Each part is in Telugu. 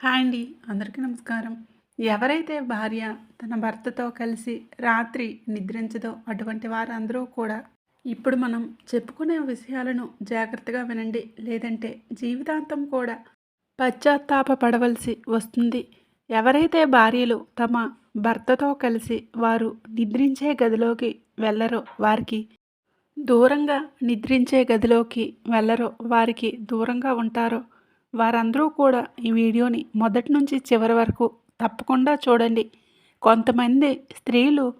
హాయ్ అండి అందరికీ నమస్కారం. ఎవరైతే భార్య తన భర్తతో కలిసి రాత్రి నిద్రించదో అటువంటి వారందరూ కూడా ఇప్పుడు మనం చెప్పుకునే విషయాలను జాగ్రత్తగా వినండి. లేదంటే జీవితాంతం కూడా పశ్చాత్తాప పడవలసి వస్తుంది. ఎవరైతే భార్యలు తమ భర్తతో కలిసి వారు నిద్రించే గదిలోకి వెళ్ళరో వారికి దూరంగా నిద్రించే గదిలోకి వెళ్ళరో వారికి దూరంగా ఉంటారో వారందరూ కూడా ఈ వీడియోని మొదటి నుంచి చివరి వరకు తప్పకుండా చూడండి. కొంతమంది స్త్రీలు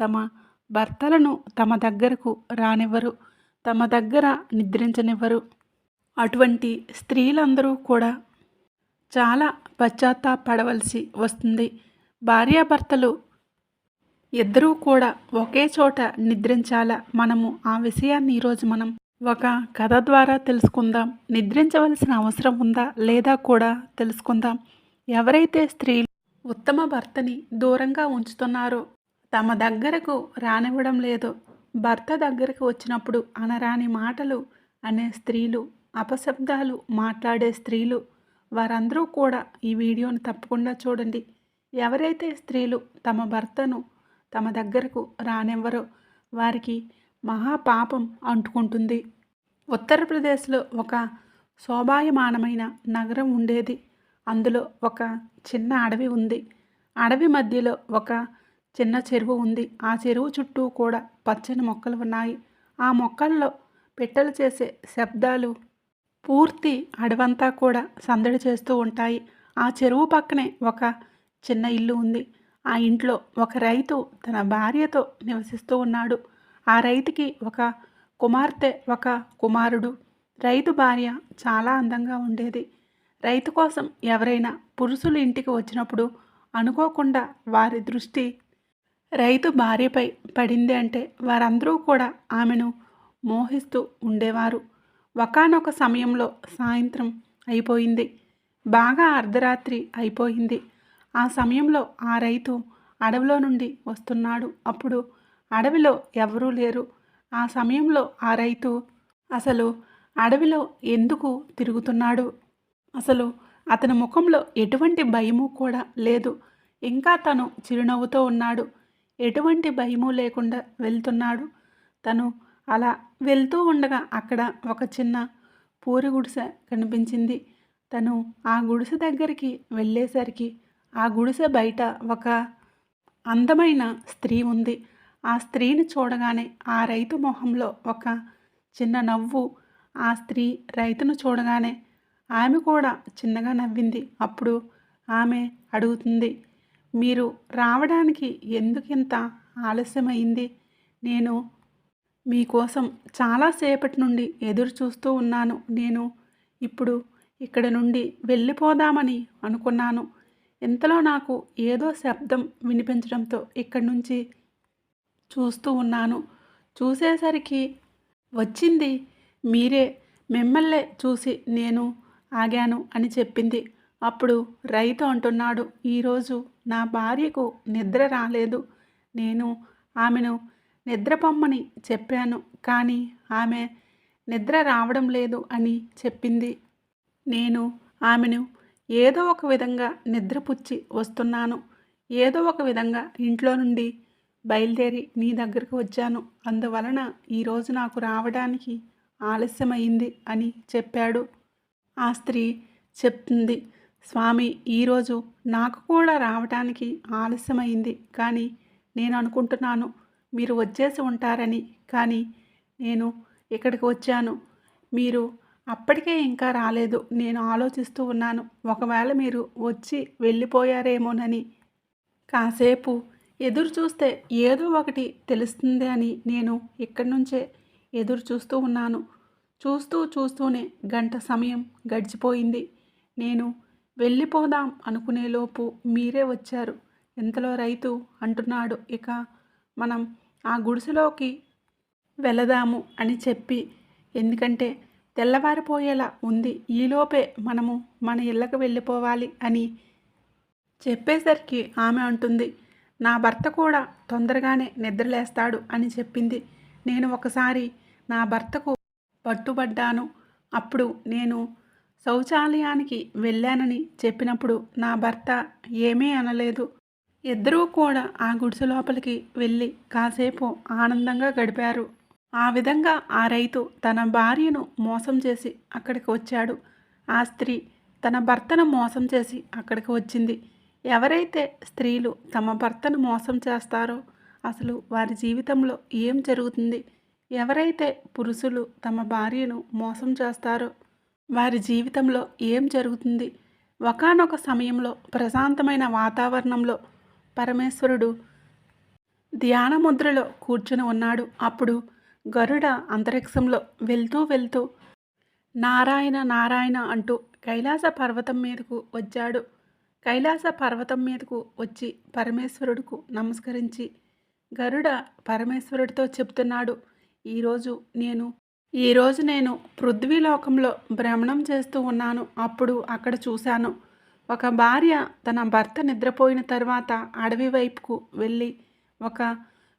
తమ భర్తలను తమ దగ్గరకు రానివ్వరు తమ దగ్గర నిద్రించనివ్వరు. అటువంటి స్త్రీలందరూ కూడా చాలా పశ్చాత్తాపడవలసి వస్తుంది. భార్యాభర్తలు ఇద్దరూ కూడా ఒకే చోట నిద్రించాలా? మనము ఆ విషయాన్ని ఈరోజు మనం ఒక కథ ద్వారా తెలుసుకుందాం. నిద్రించవలసిన అవసరం ఉందా లేదా కూడా తెలుసుకుందాం. ఎవరైతే స్త్రీలు ఉత్తమ భర్తని దూరంగా ఉంచుతున్నారో తమ దగ్గరకు రానివ్వడం లేదో. భర్త దగ్గరకు వచ్చినప్పుడు అనరాని మాటలు అనే స్త్రీలు అపశబ్దాలు మాట్లాడే స్త్రీలు వారందరూ కూడా ఈ వీడియోని తప్పకుండా చూడండి. ఎవరైతే స్త్రీలు తమ భర్తను తమ దగ్గరకు రానివ్వరో వారికి మహాపాపం అంటుకుంటుంది. ఉత్తరప్రదేశ్లో ఒక శోభాయమానమైన నగరం ఉండేది. అందులో ఒక చిన్న అడవి ఉంది. అడవి మధ్యలో ఒక చిన్న చెరువు ఉంది. ఆ చెరువు చుట్టూ కూడా పచ్చని మొక్కలు ఉన్నాయి. ఆ మొక్కల్లో పిట్టలు చేసే శబ్దాలు పూర్తి అడవంతా కూడా సందడి చేస్తూ ఉంటాయి. ఆ చెరువు పక్కనే ఒక చిన్న ఇల్లు ఉంది. ఆ ఇంట్లో ఒక రైతు తన భార్యతో నివసిస్తూ ఉన్నాడు. ఆ రైతుకి ఒక కుమార్తె ఒక కుమారుడు. రైతు భార్య చాలా అందంగా ఉండేది. రైతు కోసం ఎవరైనా పురుషులు ఇంటికి వచ్చినప్పుడు అనుకోకుండా వారి దృష్టి రైతు భార్యపై పడింది అంటే వారందరూ కూడా ఆమెను మోహిస్తూ ఉండేవారు. ఒకనొక సమయంలో సాయంత్రం అయిపోయింది. బాగా అర్ధరాత్రి అయిపోయింది. ఆ సమయంలో ఆ రైతు అడవిలో నుండి వస్తున్నాడు. అప్పుడు అడవిలో ఎవరూ లేరు. ఆ సమయంలో ఆ రైతు అసలు అడవిలో ఎందుకు తిరుగుతున్నాడు? అసలు అతని ముఖంలో ఎటువంటి భయము కూడా లేదు. ఇంకా తను చిరునవ్వుతో ఉన్నాడు. ఎటువంటి భయము లేకుండా వెళ్తున్నాడు. తను అలా వెళ్తూ ఉండగా అక్కడ ఒక చిన్న పూరి గుడిసె కనిపించింది. తను ఆ గుడిసె దగ్గరికి వెళ్ళేసరికి ఆ గుడిసె బయట ఒక అందమైన స్త్రీ ఉంది. ఆ స్త్రీని చూడగానే ఆ రైతు మొహంలో ఒక చిన్న నవ్వు. ఆ స్త్రీ రైతును చూడగానే ఆమె కూడా చిన్నగా నవ్వింది. అప్పుడు ఆమె అడుగుతుంది మీరు రావడానికి ఎందుకింత ఆలస్యమైంది? నేను మీకోసం చాలాసేపటి నుండి ఎదురు చూస్తూ ఉన్నాను. నేను ఇప్పుడు ఇక్కడ నుండి వెళ్ళిపోదామని అనుకున్నాను. ఇంతలో నాకు ఏదో శబ్దం వినిపించడంతో ఇక్కడి నుంచి చూస్తూ ఉన్నాను. చూసేసరికి వచ్చింది. మీరే మిమ్మల్నే చూసి నేను ఆగాను అని చెప్పింది. అప్పుడు రైతు అంటున్నాడు ఈరోజు నా భార్యకు నిద్ర రాలేదు. నేను ఆమెను నిద్రపొమ్మని చెప్పాను కానీ ఆమె నిద్ర రావడం లేదు అని చెప్పింది. నేను ఆమెను ఏదో ఒక విధంగా నిద్రపుచ్చి వస్తున్నాను. ఏదో ఒక విధంగా ఇంట్లో నుండి బయలుదేరి నీ దగ్గరకు వచ్చాను. అందువలన ఈరోజు నాకు రావడానికి ఆలస్యమైంది అని చెప్పాడు. ఆ స్త్రీ చెప్తుంది స్వామి ఈరోజు నాకు కూడా రావటానికి ఆలస్యమైంది. కానీ నేను అనుకుంటున్నాను మీరు వచ్చేసి ఉంటారని. కానీ నేను ఇక్కడికి వచ్చాను. మీరు అప్పటికే ఇంకా రాలేదు. నేను ఆలోచిస్తూ ఉన్నాను. ఒకవేళ మీరు వచ్చి వెళ్ళిపోయారేమోనని. కాసేపు ఎదురు చూస్తే ఏదో ఒకటి తెలుస్తుంది అని నేను ఇక్కడి నుంచే ఎదురు చూస్తూ ఉన్నాను. చూస్తూ చూస్తూనే గంట సమయం గడిచిపోయింది. నేను వెళ్ళిపోదాం అనుకునేలోపు మీరే వచ్చారు. ఇంతలో రైతు అంటున్నాడు. ఇక మనం ఆ గుడిసెలోకి వెళదాము అని చెప్పి. ఎందుకంటే తెల్లవారిపోయేలా ఉంది. ఈలోపే మనము మన ఇళ్ళకు వెళ్ళిపోవాలి అని చెప్పేసరికి ఆమె అంటుంది. నా భర్త కూడా తొందరగానే నిద్రలేస్తాడు అని చెప్పింది. నేను ఒకసారి నా భర్తకు పట్టుబడ్డాను. అప్పుడు నేను శౌచాలయానికి వెళ్ళానని చెప్పినప్పుడు నా భర్త ఏమీ అనలేదు. ఇద్దరూ కూడా ఆ గుడిసె లోపలికి వెళ్ళి కాసేపు ఆనందంగా గడిపారు. ఆ విధంగా ఆ రైతు తన భార్యను మోసం చేసి అక్కడికి వచ్చాడు. ఆ స్త్రీ తన భర్తను మోసం చేసి అక్కడికి వచ్చింది. ఎవరైతే స్త్రీలు తమ భర్తను మోసం చేస్తారో అసలు వారి జీవితంలో ఏం జరుగుతుంది? ఎవరైతే పురుషులు తమ భార్యను మోసం చేస్తారో వారి జీవితంలో ఏం జరుగుతుంది? ఒకానొక సమయంలో ప్రశాంతమైన వాతావరణంలో పరమేశ్వరుడు ధ్యానముద్రలో కూర్చుని ఉన్నాడు. అప్పుడు గరుడ అంతరిక్షంలో వెళ్తూ వెళ్తూ నారాయణ నారాయణ అంటూ కైలాస పర్వతం మీదకు వచ్చాడు. కైలాస పర్వతం మీదకు వచ్చి పరమేశ్వరుడుకు నమస్కరించి గరుడ పరమేశ్వరుడితో చెప్తున్నాడు ఈరోజు నేను ఈరోజు నేను పృథ్వీలోకంలో భ్రమణం చేస్తూ ఉన్నాను. అప్పుడు అక్కడ చూశాను. ఒక భార్య తన భర్త నిద్రపోయిన తర్వాత అడవి వైపుకు వెళ్ళి ఒక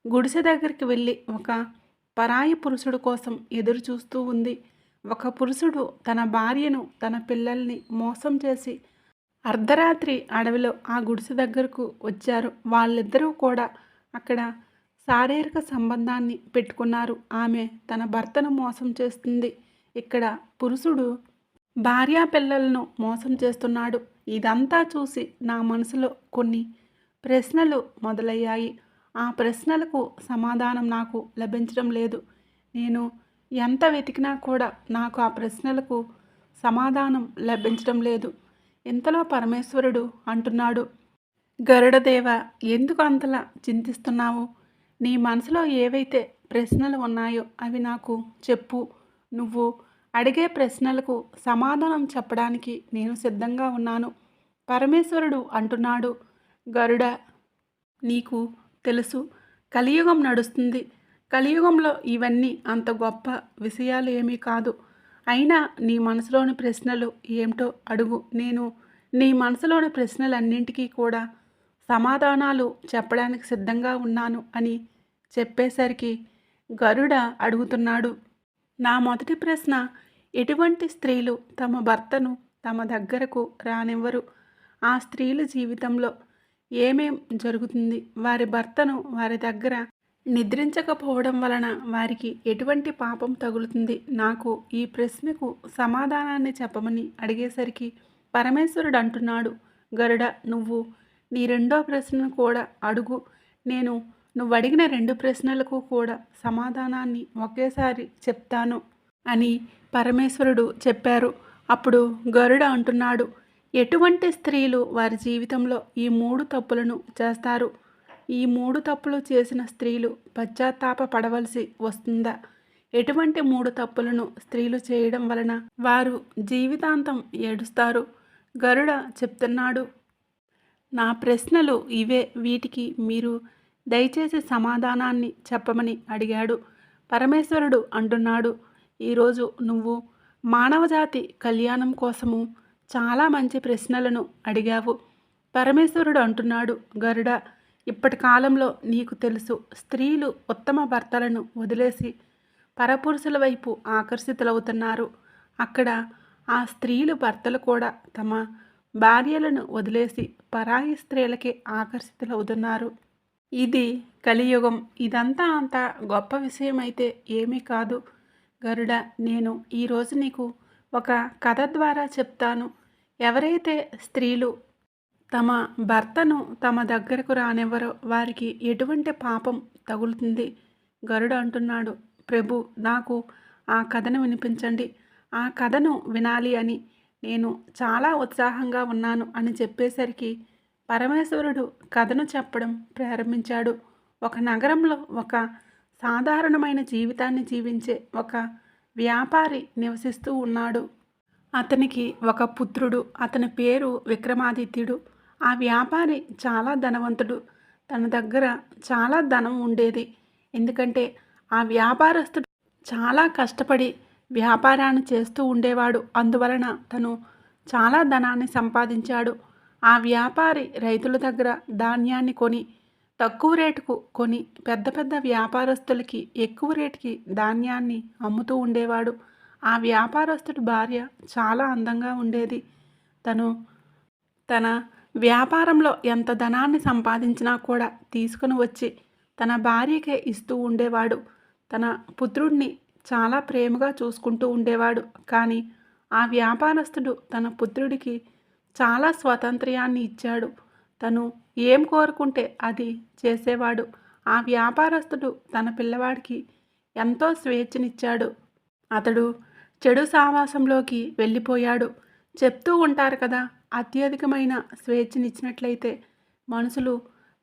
గుడిసె దగ్గరికి వెళ్ళి ఒక పరాయి పురుషుడు కోసం ఎదురు చూస్తూ ఉంది. ఒక పురుషుడు తన భార్యను తన పిల్లల్ని మోసం చేసి అర్ధరాత్రి అడవిలో ఆ గుడిసె దగ్గరకు వచ్చారు. వాళ్ళిద్దరూ కూడా అక్కడ శారీరక సంబంధాన్ని పెట్టుకున్నారు. ఆమె తన భర్తను మోసం చేస్తుంది. ఇక్కడ పురుషుడు భార్యా పిల్లలను మోసం చేస్తున్నాడు. ఇదంతా చూసి నా మనసులో కొన్ని ప్రశ్నలు మొదలయ్యాయి. ఆ ప్రశ్నలకు సమాధానం నాకు లభించడం లేదు. నేను ఎంత వెతికినా కూడా నాకు ఆ ప్రశ్నలకు సమాధానం లభించడం లేదు. ఇంతలో పరమేశ్వరుడు అంటున్నాడు. గరుడదేవ ఎందుకు అంతలా చింతిస్తున్నావు? నీ మనసులో ఏవైతే ప్రశ్నలు ఉన్నాయో అవి నాకు చెప్పు. నువ్వు అడిగే ప్రశ్నలకు సమాధానం చెప్పడానికి నేను సిద్ధంగా ఉన్నాను. పరమేశ్వరుడు అంటున్నాడు. గరుడ నీకు తెలుసు కలియుగం నడుస్తుంది. కలియుగంలో ఇవన్నీ అంత గొప్ప విషయాలు ఏమీ కాదు. అయినా నీ మనసులోని ప్రశ్నలు ఏమిటో అడుగు. నేను నీ మనసులోని ప్రశ్నలన్నింటికీ కూడా సమాధానాలు చెప్పడానికి సిద్ధంగా ఉన్నాను అని చెప్పేసరికి గరుడ అడుగుతున్నాడు. నా మొదటి ప్రశ్న ఎటువంటి స్త్రీలు తమ భర్తను తమ దగ్గరకు రానివ్వరు? ఆ స్త్రీల జీవితంలో ఏమేం జరుగుతుంది? వారి భర్తను వారి దగ్గర నిద్రించకపోవడం వలన వారికి ఎటువంటి పాపం తగులుతుంది? నాకు ఈ ప్రశ్నకు సమాధానాన్ని చెప్పమని అడిగేసరికి పరమేశ్వరుడు అంటున్నాడు గరుడ నువ్వు నీ రెండో ప్రశ్నను కూడా అడుగు. నేను నువ్వు అడిగిన రెండు ప్రశ్నలకు కూడా సమాధానాన్ని ఒకేసారి చెప్తాను అని పరమేశ్వరుడు చెప్పారు. అప్పుడు గరుడ అంటున్నాడు ఎటువంటి స్త్రీలు వారి జీవితంలో ఈ మూడు తప్పులను చేస్తారు? ఈ మూడు తప్పులు చేసిన స్త్రీలు పశ్చాత్తాప పడవలసి వస్తుందా? ఎటువంటి మూడు తప్పులను స్త్రీలు చేయడం వలన వారు జీవితాంతం ఏడుస్తారు? గరుడ చెప్తున్నాడు నా ప్రశ్నలు ఇవే వీటికి మీరు దయచేసి సమాధానాన్ని చెప్పమని అడిగాడు. పరమేశ్వరుడు అంటున్నాడు ఈరోజు నువ్వు మానవజాతి కళ్యాణం కోసము చాలా మంచి ప్రశ్నలను అడిగావు. పరమేశ్వరుడు అంటున్నాడు గరుడ ఇప్పటి కాలంలో నీకు తెలుసు స్త్రీలు ఉత్తమ భర్తలను వదిలేసి పరపురుషుల వైపు ఆకర్షితులవుతున్నారు. అక్కడ ఆ స్త్రీలు భర్తలు కూడా తమ భార్యలను వదిలేసి పరాయి స్త్రీలకే ఆకర్షితులవుతున్నారు. ఇది కలియుగం. ఇదంతా అంత గొప్ప విషయం అయితే ఏమీ కాదు. గరుడ నేను ఈరోజు నీకు ఒక కథ ద్వారా చెప్తాను. ఎవరైతే స్త్రీలు తమ భర్తను తమ దగ్గరకు రానివ్వరో. వారికి ఎటువంటి పాపం తగులుతుంది? గరుడు అంటున్నాడు. ప్రభు నాకు ఆ కథను వినిపించండి. ఆ కథను వినాలి అని నేను చాలా ఉత్సాహంగా ఉన్నాను అని చెప్పేసరికి పరమేశ్వరుడు కథను చెప్పడం ప్రారంభించాడు. ఒక నగరంలో ఒక సాధారణమైన జీవితాన్ని జీవించే ఒక వ్యాపారి నివసిస్తూ ఉన్నాడు. అతనికి ఒక పుత్రుడు. అతని పేరు విక్రమాదిత్యుడు. ఆ వ్యాపారి చాలా ధనవంతుడు. తన దగ్గర చాలా ధనం ఉండేది. ఎందుకంటే ఆ వ్యాపారస్తుడు చాలా కష్టపడి వ్యాపారాన్ని చేస్తూ ఉండేవాడు. అందువలన తను చాలా ధనాన్ని సంపాదించాడు. ఆ వ్యాపారి రైతుల దగ్గర ధాన్యాన్ని కొని తక్కువ రేటుకు కొని పెద్ద పెద్ద వ్యాపారస్తులకి ఎక్కువ రేటుకి ధాన్యాన్ని అమ్ముతూ ఉండేవాడు. ఆ వ్యాపారస్తుడి భార్య చాలా అందంగా ఉండేది. తను తన వ్యాపారంలో ఎంత ధనాన్ని సంపాదించినా కూడా తీసుకుని వచ్చి తన భార్యకే ఇస్తూ ఉండేవాడు. తన పుత్రుడిని చాలా ప్రేమగా చూసుకుంటూ ఉండేవాడు. కానీ ఆ వ్యాపారస్తుడు తన పుత్రుడికి చాలా స్వాతంత్ర్యాన్ని ఇచ్చాడు. తను ఏం కోరుకుంటే అది చేసేవాడు. ఆ వ్యాపారస్తుడు తన పిల్లవాడికి ఎంతో స్వేచ్ఛనిచ్చాడు. అతడు చెడు సావాసంలోకి వెళ్ళిపోయాడు. చెప్తూ ఉంటారు కదా అత్యధికమైన స్వేచ్ఛనిచ్చినట్లయితే మనుషులు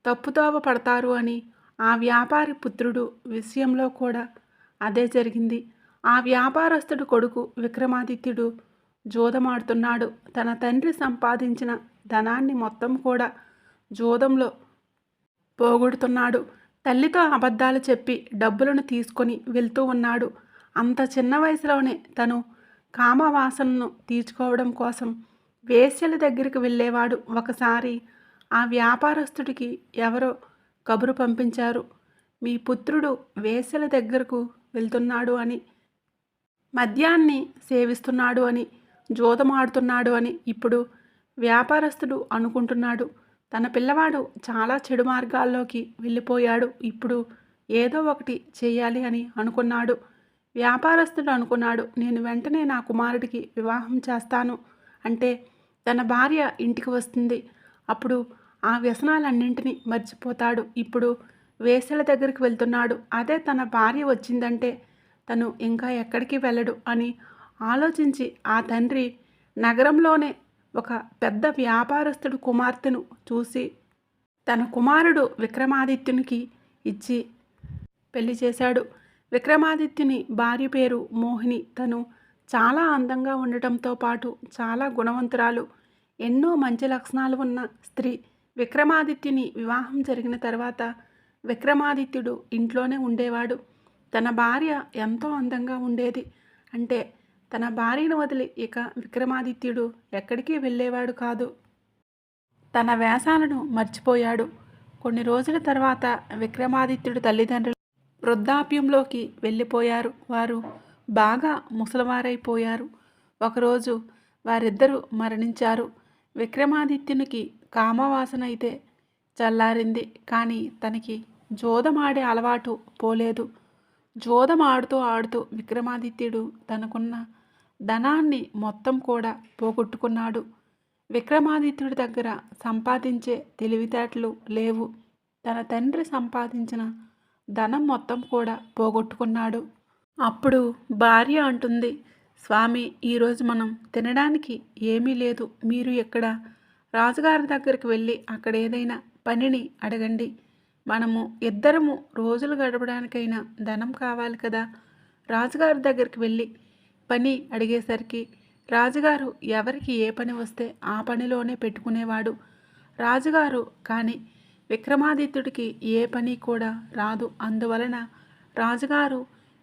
తప్పుతోవ పడతారు అని ఆ వ్యాపారి పుత్రుడు విషయంలో కూడా అదే జరిగింది. ఆ వ్యాపారస్తుడు కొడుకు విక్రమాదిత్యుడు జోదమాడుతున్నాడు. తన తండ్రి సంపాదించిన ధనాన్ని మొత్తం కూడా జోదంలో పోగొడుతున్నాడు. తల్లితో అబద్ధాలు చెప్పి డబ్బులను తీసుకొని వెళ్తూ ఉన్నాడు. అంత చిన్న వయసులోనే తను కామవాసనను తీర్చుకోవడం కోసం వేశ్యల దగ్గరికి వెళ్ళేవాడు. ఒకసారి ఆ వ్యాపారస్తుడికి ఎవరో కబురు పంపించారు. మీ పుత్రుడు వేశ్యల దగ్గరకు వెళ్తున్నాడు అని మద్యాన్ని సేవిస్తున్నాడు అని జోదమాడుతున్నాడు అని ఇప్పుడు వ్యాపారస్తుడు అనుకుంటున్నాడు. తన పిల్లవాడు చాలా చెడు మార్గాల్లోకి వెళ్ళిపోయాడు. ఇప్పుడు ఏదో ఒకటి చేయాలి అని అనుకున్నాడు. వ్యాపారస్తుడు అనుకున్నాడు నేను వెంటనే నా కుమారుడికి వివాహం చేస్తాను అంటే తన భార్య ఇంటికి వస్తుంది. అప్పుడు ఆ వ్యసనాలన్నింటినీ మర్చిపోతాడు. ఇప్పుడు వేసల దగ్గరికి వెళ్తున్నాడు. అదే తన భార్య వచ్చిందంటే తను ఇంకా ఎక్కడికి వెళ్ళడు అని ఆలోచించి ఆ తండ్రి నగరంలోనే ఒక పెద్ద వ్యాపారస్తుడు కుమార్తెను చూసి తన కుమారుడు విక్రమాదిత్యునికి ఇచ్చి పెళ్ళి చేశాడు. విక్రమాదిత్యుని భార్య పేరు మోహిని. తను చాలా అందంగా ఉండటంతో పాటు చాలా గుణవంతురాలు. ఎన్నో మంచి లక్షణాలు ఉన్న స్త్రీ విక్రమాదిత్యుని వివాహం జరిగిన తర్వాత విక్రమాదిత్యుడు ఇంట్లోనే ఉండేవాడు. తన భార్య ఎంతో అందంగా ఉండేది. అంటే తన భార్యను వదిలి ఇక విక్రమాదిత్యుడు ఎక్కడికి వెళ్ళేవాడు కాదు. తన వేషాలను మర్చిపోయాడు. కొన్ని రోజుల తర్వాత విక్రమాదిత్యుడు తల్లిదండ్రులు వృద్ధాప్యంలోకి వెళ్ళిపోయారు. వారు బాగా ముసలివారైపోయారు. ఒకరోజు వారిద్దరూ మరణించారు. విక్రమాదిత్యునికి కామవాసన అయితే చల్లారింది. కానీ తనకి జోదమాడే అలవాటు పోలేదు. జోదం ఆడుతూ ఆడుతూ విక్రమాదిత్యుడు తనకున్న ధనాన్ని మొత్తం కూడా పోగొట్టుకున్నాడు. విక్రమాదిత్యుడి దగ్గర సంపాదించే తెలివితేటలు లేవు. తన తండ్రి సంపాదించిన ధనం మొత్తం కూడా పోగొట్టుకున్నాడు. అప్పుడు భార్య అంటుంది స్వామి ఈరోజు మనం తినడానికి ఏమీ లేదు. మీరు ఎక్కడ? రాజుగారి దగ్గరికి వెళ్ళి అక్కడ ఏదైనా పనిని అడగండి. మనము ఇద్దరము రోజులు గడపడానికైనా ధనం కావాలి కదా. రాజుగారి దగ్గరికి వెళ్ళి పని అడిగేసరికి రాజుగారు ఎవరికి ఏ పని వస్తే ఆ పనిలోనే పెట్టుకునేవాడు. రాజుగారు కానీ విక్రమాదిత్యుడికి ఏ పని కూడా రాదు. అందువలన రాజుగారు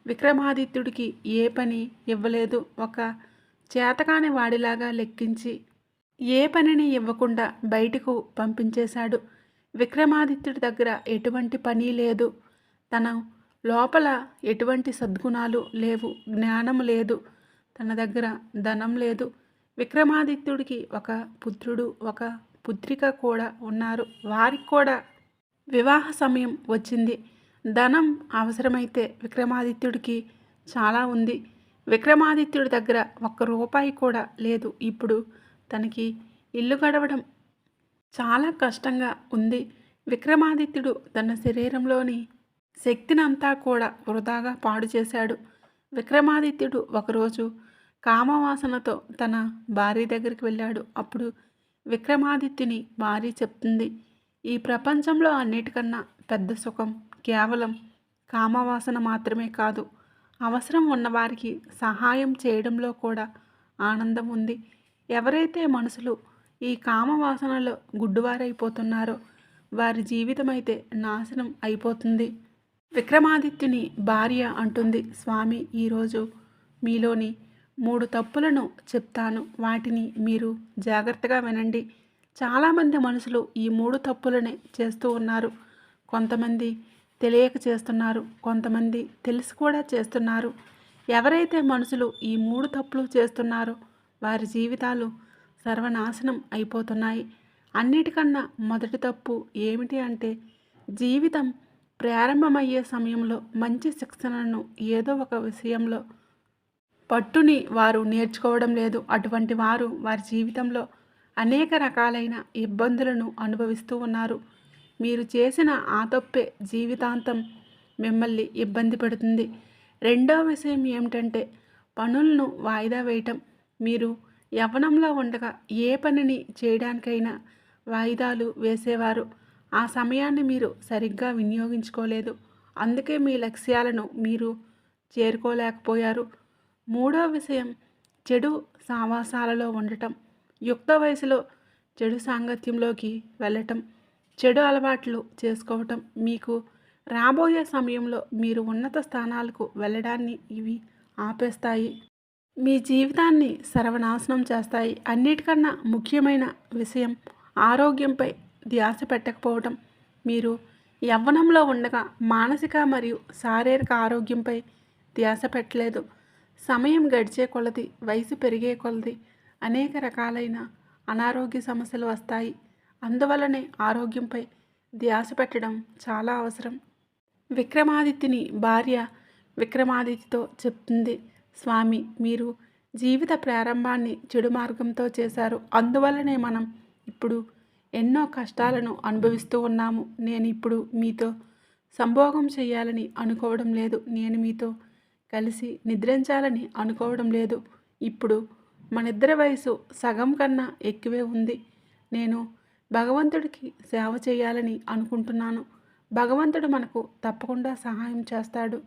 విక్రమాదిత్యుడికి ఏ పని ఇవ్వలేదు. ఒక చేతకాని వాడిలాగా లెక్కించి ఏ పనిని ఇవ్వకుండా బయటకు పంపించేశాడు. విక్రమాదిత్యుడి దగ్గర ఎటువంటి పని లేదు. తన లోపల ఎటువంటి సద్గుణాలు లేవు. జ్ఞానం లేదు. తన దగ్గర ధనం లేదు. విక్రమాదిత్యుడికి ఒక పుత్రుడు ఒక పుత్రిక కూడా ఉన్నారు. వారికి కూడా వివాహ సమయం వచ్చింది. ధనం అవసరమైతే విక్రమాదిత్యుడికి చాలా ఉంది. విక్రమాదిత్యుడి దగ్గర ఒక్క రూపాయి కూడా లేదు. ఇప్పుడు తనకి ఇల్లు గడవడం చాలా కష్టంగా ఉంది. విక్రమాదిత్యుడు తన శరీరంలోని శక్తినంతా కూడా వృధాగా పాడు చేశాడు. విక్రమాదిత్యుడు ఒకరోజు కామవాసనతో తన భార్య దగ్గరికి వెళ్ళాడు. అప్పుడు విక్రమాదిత్యుని భార్య చెప్తుంది ఈ ప్రపంచంలో అన్నిటికన్నా పెద్ద సుఖం కేవలం కామవాసన మాత్రమే కాదు అవసరం ఉన్నవారికి సహాయం చేయడంలో కూడా ఆనందం ఉంది. ఎవరైతే మనుషులు ఈ కామవాసనలో గుడ్డువారైపోతున్నారో వారి జీవితం అయితే నాశనం అయిపోతుంది. విక్రమాదిత్యుని భార్య అంటుంది స్వామి ఈరోజు మీలోని మూడు తప్పులను చెప్తాను. వాటిని మీరు జాగ్రత్తగా వినండి. చాలామంది మనుషులు ఈ మూడు తప్పులనే చేస్తూ ఉన్నారు. కొంతమంది తెలియక చేస్తున్నారు. కొంతమంది తెలిసి కూడా చేస్తున్నారు. ఎవరైతే మనుషులు ఈ మూడు తప్పులు చేస్తున్నారో వారి జీవితాలు సర్వనాశనం అయిపోతున్నాయి. అన్నిటికన్నా మొదటి తప్పు ఏమిటి అంటే జీవితం ప్రారంభమయ్యే సమయంలో మంచి శిక్షణను ఏదో ఒక విషయంలో పట్టుని వారు నేర్చుకోవడం లేదు. అటువంటి వారు వారి జీవితంలో అనేక రకాలైన ఇబ్బందులను అనుభవిస్తూ ఉన్నారు. మీరు చేసిన ఆ తప్పే జీవితాంతం మిమ్మల్ని ఇబ్బంది పెడుతుంది. రెండవ విషయం ఏమిటంటే పనులను వాయిదా వేయటం. మీరు యవ్వనంలో ఉండగా ఏ పనిని చేయడానికైనా వాయిదాలు వేసేవారు. ఆ సమయాన్ని మీరు సరిగ్గా వినియోగించుకోలేదు. అందుకే మీ లక్ష్యాలను మీరు చేరుకోలేకపోయారు. మూడో విషయం చెడు సావాసాలలో ఉండటం. యుక్త వయసులో చెడు సాంగత్యంలోకి వెళ్ళటం. చెడు అలవాట్లు చేసుకోవటం మీకు రాబోయే సమయంలో మీరు ఉన్నత స్థానాలకు వెళ్ళడాన్ని ఇవి ఆపేస్తాయి. మీ జీవితాన్ని సర్వనాశనం చేస్తాయి. అన్నిటికన్నా ముఖ్యమైన విషయం ఆరోగ్యంపై ధ్యాస పెట్టకపోవటం. మీరు యవ్వనంలో ఉండగా మానసిక మరియు శారీరక ఆరోగ్యంపై ధ్యాస పెట్టలేదు. సమయం గడిచే కొలది వయసు పెరిగే కొలది అనేక రకాలైన అనారోగ్య సమస్యలు వస్తాయి. అందువలనే ఆరోగ్యంపై ధ్యాస పెట్టడం చాలా అవసరం. విక్రమాదిత్యని భార్య విక్రమాదిత్యతో చెప్తుంది స్వామి మీరు జీవిత ప్రారంభాన్ని చెడు మార్గంతో చేశారు. అందువల్లనే మనం ఇప్పుడు ఎన్నో కష్టాలను అనుభవిస్తూ ఉన్నాము. నేను ఇప్పుడు మీతో సంభోగం చేయాలని అనుకోవడం లేదు. నేను మీతో కలిసి నిద్రించాలని అనుకోవడం లేదు. ఇప్పుడు మనిద్దరి వయసు సగం కన్నా ఎక్కువే ఉంది. నేను భగవంతుడికి సేవ చేయాలని అనుకుంటున్నాను. భగవంతుడు మనకు తప్పకుండా సహాయం చేస్తాడు.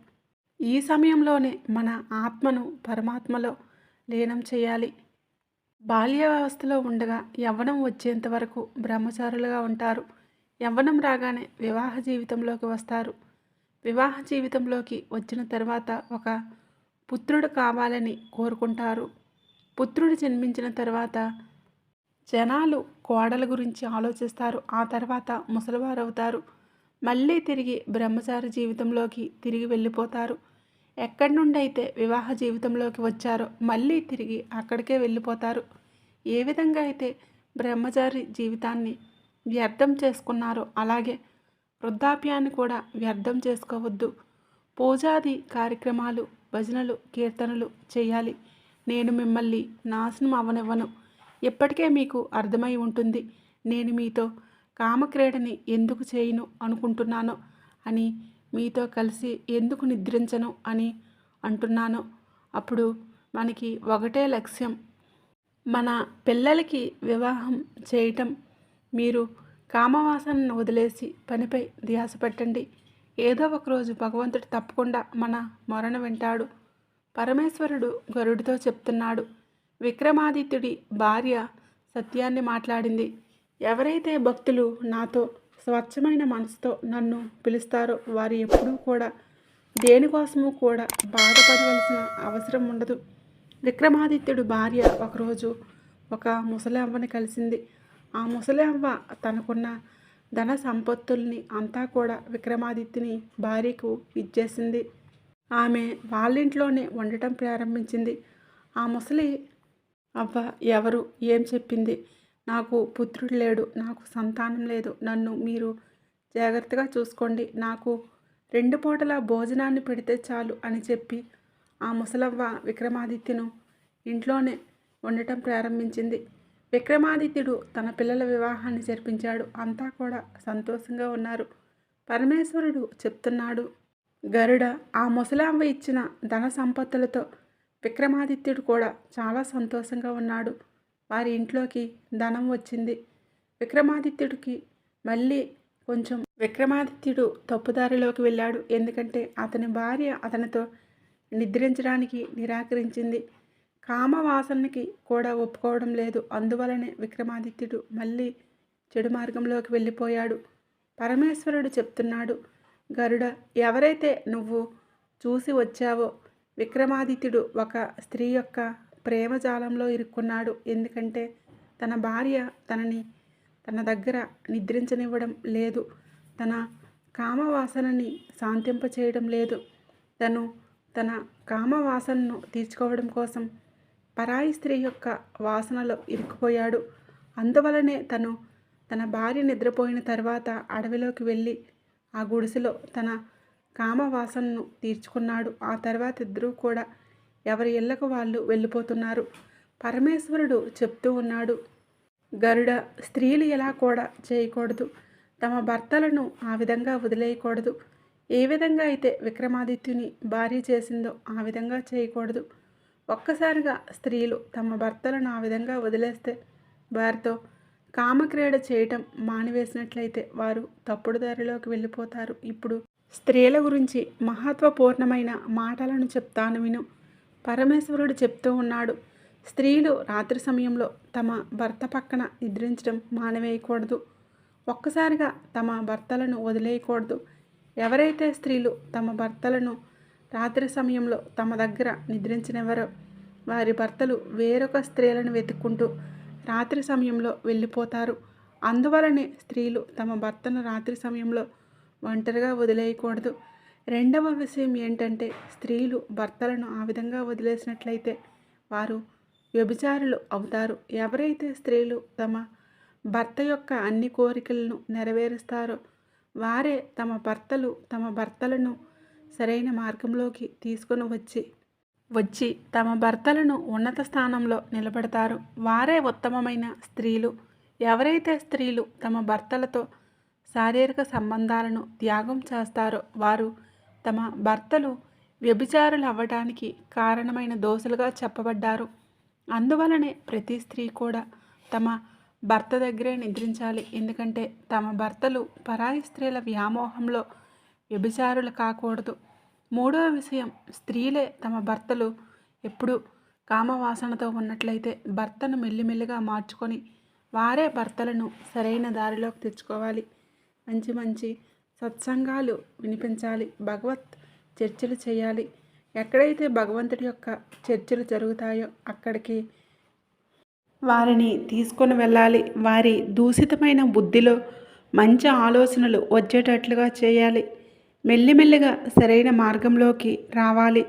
ఈ సమయంలోనే మన ఆత్మను పరమాత్మలో లీనం చేయాలి. బాల్యావస్థలో ఉండగా యవ్వనం వచ్చేంత వరకు బ్రహ్మచారులుగా ఉంటారు. యవ్వనం రాగానే వివాహ జీవితంలోకి వస్తారు. వివాహ జీవితంలోకి వచ్చిన తర్వాత ఒక పుత్రుడు కావాలని కోరుకుంటారు. పుత్రుడు జన్మించిన తర్వాత జనాలు కోడల గురించి ఆలోచిస్తారు. ఆ తర్వాత ముసలివారు అవుతారు మళ్ళీ తిరిగి బ్రహ్మచారి జీవితంలోకి తిరిగి వెళ్ళిపోతారు. ఎక్కడి నుండి అయితే వివాహ జీవితంలోకి వచ్చారో మళ్ళీ తిరిగి అక్కడికే వెళ్ళిపోతారు. ఏ విధంగా అయితే బ్రహ్మచారి జీవితాన్ని వ్యర్థం చేసుకున్నారో అలాగే వృద్ధాప్యాన్ని కూడా వ్యర్థం చేసుకోవద్దు. పూజాది కార్యక్రమాలు భజనలు కీర్తనలు చేయాలి. నేను మిమ్మల్ని నాశనం అవనివ్వను. ఇప్పటికే మీకు అర్థమై ఉంటుంది. నేను మీతో కామక్రీడని ఎందుకు చేయను అనుకుంటున్నాను అని మీతో కలిసి ఎందుకు నిద్రించను అని అంటున్నాను అప్పుడు మనకి ఒకటే లక్ష్యం. మన పిల్లలకి వివాహం చేయటం. మీరు కామవాసనను వదిలేసి పనిపై ధ్యాస పెట్టండి. ఏదో ఒకరోజు భగవంతుడు తప్పకుండా మన మొరను వింటాడు. పరమేశ్వరుడు గరుడితో చెప్తున్నాడు. విక్రమాదిత్యుడి భార్య సత్యాన్ని మాట్లాడింది. ఎవరైతే భక్తులు నాతో స్వచ్ఛమైన మనసుతో నన్ను పిలుస్తారో వారు ఎప్పుడూ కూడా దేనికోసము కూడా బాధపడవలసిన అవసరం ఉండదు. విక్రమాదిత్యుడు భార్య ఒకరోజు ఒక ముసలవ్వని కలిసింది. ఆ ముసలవ్వ తనకున్న ధన సంపత్తుల్ని అంతా కూడా విక్రమాదిత్యుని భార్యకు ఇచ్చేసింది. ఆమె వాళ్ళింట్లోనే ఉండటం ప్రారంభించింది. ఆ ముసలి అవ్వ ఎవరు? ఏం చెప్పింది? నాకు పుత్రుడు లేడు నాకు సంతానం లేదు. నన్ను మీరు జాగ్రత్తగా చూసుకోండి. నాకు రెండు పూటల భోజనాన్ని పెడితే చాలు అని చెప్పి ఆ ముసలవ్వ విక్రమాదిత్యను ఇంట్లోనే ఉండటం ప్రారంభించింది. విక్రమాదిత్యుడు తన పిల్లల వివాహాన్ని జరిపించాడు. అంతా కూడా సంతోషంగా ఉన్నారు. పరమేశ్వరుడు చెప్తున్నాడు గరుడ ఆ ముసలాంబ ఇచ్చిన ధన సంపత్తులతో విక్రమాదిత్యుడు కూడా చాలా సంతోషంగా ఉన్నాడు. వారి ఇంట్లోకి ధనం వచ్చింది. విక్రమాదిత్యుడికి మళ్ళీ కొంచెం విక్రమాదిత్యుడు తప్పుదారిలోకి వెళ్ళాడు. ఎందుకంటే అతని భార్య అతనితో నిద్రించడానికి నిరాకరించింది. కామవాసనకి కూడా ఒప్పుకోవడం లేదు. అందువలనే విక్రమాదిత్యుడు మళ్ళీ చెడు మార్గంలోకి వెళ్ళిపోయాడు. పరమేశ్వరుడు చెప్తున్నాడు గరుడ ఎవరైతే నువ్వు చూసి వచ్చావో విక్రమాదిత్యుడు ఒక స్త్రీ యొక్క ప్రేమజాలంలో ఇరుక్కున్నాడు. ఎందుకంటే తన భార్య తనని తన దగ్గర నిద్రించనివ్వడం లేదు. తన కామవాసనని శాంతింపచేయడం లేదు. తను తన కామవాసనను తీర్చుకోవడం కోసం పరాయి స్త్రీ యొక్క వాసనలో ఇరుక్కుపోయాడు. అందువలనే తను తన భార్య నిద్రపోయిన తర్వాత అడవిలోకి వెళ్ళి ఆ గుడిసెలో తన కామవాసనను తీర్చుకున్నాడు. ఆ తర్వాత ఇద్దరూ కూడా ఎవరి ఇళ్ళకు వాళ్ళు వెళ్ళిపోతున్నారు. పరమేశ్వరుడు చెప్తూ ఉన్నాడు గరుడ స్త్రీలు ఎలా కూడా చేయకూడదు. తమ భర్తలను ఆ విధంగా వదిలేయకూడదు. ఏ విధంగా అయితే విక్రమాదిత్యుని భార్య చేసిందో ఆ విధంగా చేయకూడదు. ఒక్కసారిగా స్త్రీలు తమ భర్తలను ఆ విధంగా వదిలేస్తే వారితో కామక్రీడ చేయటం మానివేసినట్లయితే వారు తప్పుడు దారిలోకి వెళ్ళిపోతారు. ఇప్పుడు స్త్రీల గురించి మహత్వపూర్ణమైన మాటలను చెప్తాను విను. పరమేశ్వరుడు చెప్తూ ఉన్నాడు స్త్రీలు రాత్రి సమయంలో తమ భర్త పక్కన నిద్రించడం మానవేయకూడదు. ఒక్కసారిగా తమ భర్తలను వదిలేయకూడదు. ఎవరైతే స్త్రీలు తమ భర్తలను రాత్రి సమయంలో తమ దగ్గర నిద్రించినెవరో వారి భర్తలు వేరొక స్త్రీలను వెతుక్కుంటూ రాత్రి సమయంలో వెళ్ళిపోతారు. అందువలనే స్త్రీలు తమ భర్తను రాత్రి సమయంలో ఒంటరిగా వదిలేయకూడదు. రెండవ విషయం ఏంటంటే స్త్రీలు భర్తలను ఆ విధంగా వదిలేసినట్లయితే వారు వ్యభిచారులు అవుతారు. ఎవరైతే స్త్రీలు తమ భర్త యొక్క అన్ని కోరికలను నెరవేరుస్తారో వారే తమ భర్తలు తమ భర్తలను సరైన మార్గంలోకి తీసుకొని వచ్చి వచ్చి తమ భర్తలను ఉన్నత స్థానంలో నిలబెడతారు. వారే ఉత్తమమైన స్త్రీలు. ఎవరైతే స్త్రీలు తమ భర్తలతో శారీరక సంబంధాలను త్యాగం చేస్తారో వారు తమ భర్తలు వ్యభిచారులు అవ్వడానికి కారణమైన దోషులుగా చెప్పబడ్డారు. అందువలనే ప్రతి స్త్రీ కూడా తమ భర్త దగ్గరే నిద్రించాలి. ఎందుకంటే తమ భర్తలు పరాయి స్త్రీల వ్యామోహంలో వ్యభిచారులు కాకూడదు. మూడవ విషయం స్త్రీలే తమ భర్తలు ఎప్పుడు కామవాసనతో ఉన్నట్లయితే భర్తను మెల్లిమెల్లిగా మార్చుకొని వారే భర్తలను సరైన దారిలోకి తెచ్చుకోవాలి. మంచి మంచి సత్సంగాలు వినిపించాలి. భగవత్ చర్చలు చేయాలి. ఎక్కడైతే భగవంతుడి యొక్క చర్చలు జరుగుతాయో అక్కడికి వారిని తీసుకొని వెళ్ళాలి. వారి దూషితమైన బుద్ధిలో మంచి ఆలోచనలు వచ్చేటట్లుగా చేయాలి. మెల్లిమెల్లిగా సరైన మార్గంలోకి రావాలి.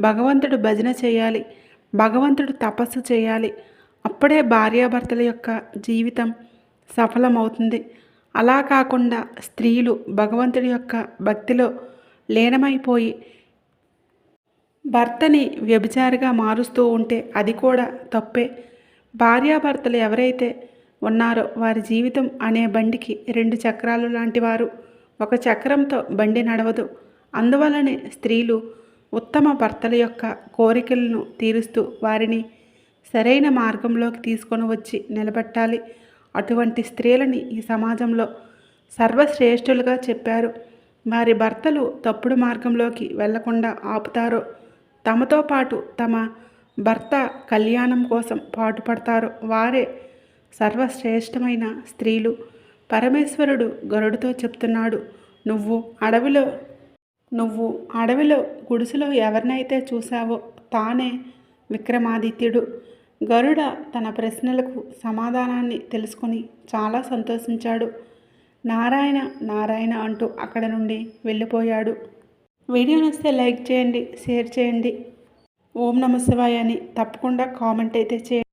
భగవంతుడు భజన చేయాలి. భగవంతుడు తపస్సు చేయాలి. అప్పుడే భార్యాభర్తల యొక్క జీవితం సఫలమవుతుంది. అలా కాకుండా స్త్రీలు భగవంతుడి యొక్క భక్తిలో లీనమైపోయి భర్తని వ్యభిచారిగా మారుస్తూ ఉంటే అది కూడా తప్పే. భార్యాభర్తలు ఎవరైతే ఉన్నారో వారి జీవితం అనే బండికి రెండు చక్రాలు లాంటివారు. ఒక చక్రంతో బండి నడవదు. అందువలనే స్త్రీలు ఉత్తమ భర్తల యొక్క కోరికలను తీరుస్తూ వారిని సరైన మార్గంలోకి తీసుకొని వచ్చి నిలబెట్టాలి. అటువంటి స్త్రీలని ఈ సమాజంలో సర్వశ్రేష్ఠులుగా చెప్పారు. వారి భర్తలు తప్పుడు మార్గంలోకి వెళ్ళకుండా ఆపుతారో తమతో పాటు తమ భర్త కళ్యాణం కోసం పాటుపడతారో వారే సర్వశ్రేష్టమైన స్త్రీలు. పరమేశ్వరుడు గరుడుతో చెప్తున్నాడు నువ్వు అడవిలో నువ్వు అడవిలో గుడిసెలో ఎవరినైతే చూసావో తానే విక్రమాదిత్యుడు. గరుడ తన ప్రశ్నలకు సమాధానాన్ని తెలుసుకుని చాలా సంతోషించాడు. నారాయణ నారాయణ అంటూ అక్కడ నుండి వెళ్ళిపోయాడు. వీడియో నచ్చితే లైక్ చేయండి షేర్ చేయండి. ఓం నమ శివాయ అని తప్పకుండా కామెంట్ అయితే చేయండి.